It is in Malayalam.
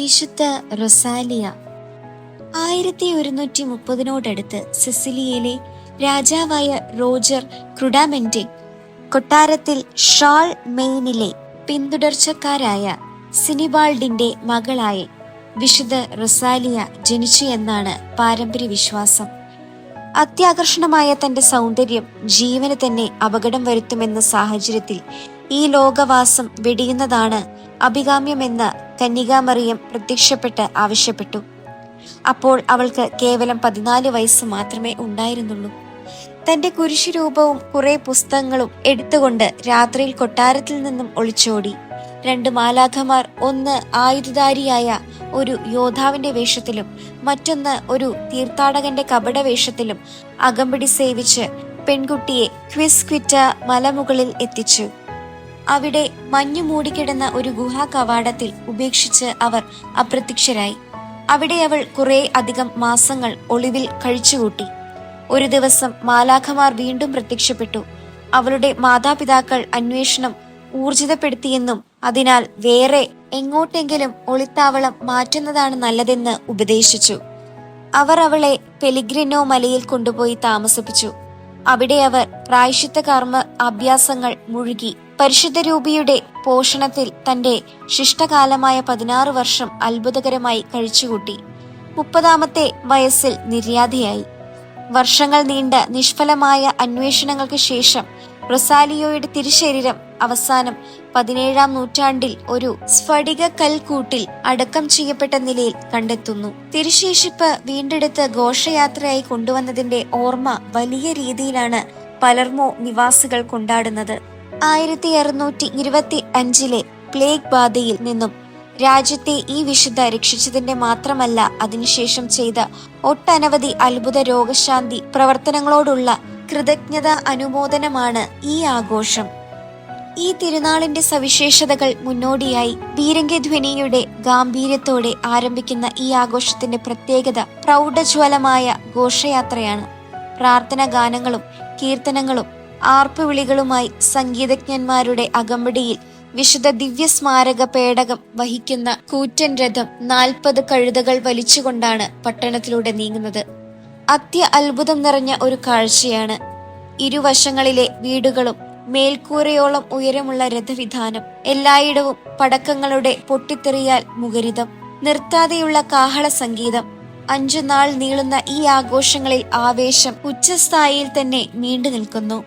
വിശുദ്ധ റൊസാലിയ. ആയിരത്തി ഒരുന്നൂറ്റി മുപ്പതിനോടടുത്ത് സിസിലിയയിലെ രാജാവായ റോജർ ക്രുഡാമെന്റെ കൊട്ടാരത്തിൽ ഷാൾ മെയിനിലെ പിന്തുടർച്ചക്കാരായ സിനിബാൾഡിന്റെ മകളായി വിശുദ്ധ റൊസാലിയ ജനിച്ചു എന്നാണ് പാരമ്പര്യ വിശ്വാസം. അത്യാകർഷണമായ തന്റെ സൗന്ദര്യം ജീവന് തന്നെ അപകടം വരുത്തുമെന്ന സാഹചര്യത്തിൽ ഈ ലോകവാസം വെടിയുന്നതാണ് അഭികാമ്യമെന്ന് കന്യകാമറിയം പ്രത്യക്ഷപ്പെട്ട് ആവശ്യപ്പെട്ടു. അപ്പോൾ അവൾക്ക് കേവലം പതിനാല് വയസ്സ് മാത്രമേ ഉണ്ടായിരുന്നുള്ളൂ. തന്റെ കുരിശുരൂപവും കുറെ പുസ്തകങ്ങളും എടുത്തുകൊണ്ട് രാത്രിയിൽ കൊട്ടാരത്തിൽ നിന്നും ഒളിച്ചോടി. രണ്ട് മാലാഖമാർ ഒന്ന് ആയുധധാരിയായ ഒരു യോദ്ധാവിന്റെ വേഷത്തിലും മറ്റൊന്ന് ഒരു തീർത്ഥാടകന്റെ കപട വേഷത്തിലും അകമ്പടി സേവിച്ച് പെൺകുട്ടിയെ ക്വിസ് ക്വിറ്റ മലമുകളിൽ എത്തിച്ചു. അവിടെ മഞ്ഞു മൂടിക്കിടന്ന ഒരു ഗുഹാ കവാടത്തിൽ ഉപേക്ഷിച്ച് അവർ അപ്രത്യക്ഷരായി. അവിടെ അവൾ കുറെ അധികം മാസങ്ങൾ ഒളിവിൽ കഴിച്ചുകൂട്ടി. ഒരു ദിവസം മാലാഖമാർ വീണ്ടും പ്രത്യക്ഷപ്പെട്ടു. അവളുടെ മാതാപിതാക്കൾ അന്വേഷണം ഊർജിതപ്പെടുത്തിയെന്നും അതിനാൽ വേറെ എങ്ങോട്ടെങ്കിലും ഒളിത്താവളം മാറ്റുന്നതാണ് നല്ലതെന്ന് ഉപദേശിച്ചു. അവർ അവളെ പെലിഗ്രിനോ മലയിൽ കൊണ്ടുപോയി താമസിപ്പിച്ചു. അവിടെ അവർ പ്രായശിത്ത കർമ്മ അഭ്യാസങ്ങൾ മുഴുകി. പരിശുദ്ധ രൂപിയുടെ പോഷണത്തിൽ തന്റെ ശിഷ്ടകാലമായ പതിനാറ് വർഷം അത്ഭുതകരമായി കഴിച്ചുകൂട്ടി. മുപ്പതാമത്തെ വയസ്സിൽ നിര്യാതയായി. വർഷങ്ങൾ നീണ്ട നിഷ്ഫലമായ അന്വേഷണങ്ങൾക്ക് ശേഷം റൊസാലിയോയുടെ തിരുശരീരം അവസാനം പതിനേഴാം നൂറ്റാണ്ടിൽ ഒരു സ്ഫടിക കൽക്കൂട്ടിൽ അടക്കം ചെയ്യപ്പെട്ട നിലയിൽ കണ്ടെത്തുന്നു. തിരുശേഷിപ്പ് വീണ്ടെടുത്ത് ഘോഷയാത്രയായി കൊണ്ടുവന്നതിന്റെ ഓർമ്മ വലിയ രീതിയിലാണ് പലർമോ നിവാസികൾ കൊണ്ടാടുന്നത്. ആയിരത്തി അറുന്നൂറ്റി ഇരുപത്തി അഞ്ചിലെ പ്ലേഗ് ബാധയിൽ നിന്നും രാജ്യത്തെ ഈ വിശുദ്ധ രക്ഷിച്ചതിന്റെ മാത്രമല്ല അതിനുശേഷം ചെയ്ത ഒട്ടനവധി അത്ഭുത രോഗശാന്തി പ്രവർത്തനങ്ങളോടുള്ള കൃതജ്ഞത അനുമോദനമാണ് ഈ ആഘോഷം. ഈ തിരുനാളിന്റെ സവിശേഷതകൾ മുന്നോടിയായി ബീരങ്കധ്വനിയുടെ ഗാംഭീര്യത്തോടെ ആരംഭിക്കുന്ന ഈ ആഘോഷത്തിന്റെ പ്രത്യേകത പ്രൗഢജ്വലമായ ഘോഷയാത്രയാണ്. പ്രാർത്ഥന ഗാനങ്ങളും കീർത്തനങ്ങളും ആർപ്പുവിളികളുമായി സംഗീതജ്ഞന്മാരുടെ അകമ്പടിയിൽ വിശുദ്ധ ദിവ്യ സ്മാരക പേടകം വഹിക്കുന്ന കൂറ്റൻ രഥം നാൽപ്പത് കഴുതകൾ വലിച്ചുകൊണ്ടാണ് പട്ടണത്തിലൂടെ നീങ്ങുന്നത്. അത്യ അത്ഭുതം നിറഞ്ഞ ഒരു കാഴ്ചയാണ് ഇരുവശങ്ങളിലെ വീടുകളും മേൽക്കൂരയോളം ഉയരമുള്ള രഥവിധാനം. എല്ലായിടവും പടക്കങ്ങളുടെ പൊട്ടിത്തെറിയാൽ മുഖരിതം. നിർത്താതെയുള്ള കാഹള സംഗീതം. അഞ്ചു നാൾ നീളുന്ന ഈ ആഘോഷങ്ങളിൽ ആവേശം ഉച്ചസ്ഥായിയിൽ തന്നെ നീണ്ടു നിൽക്കുന്നു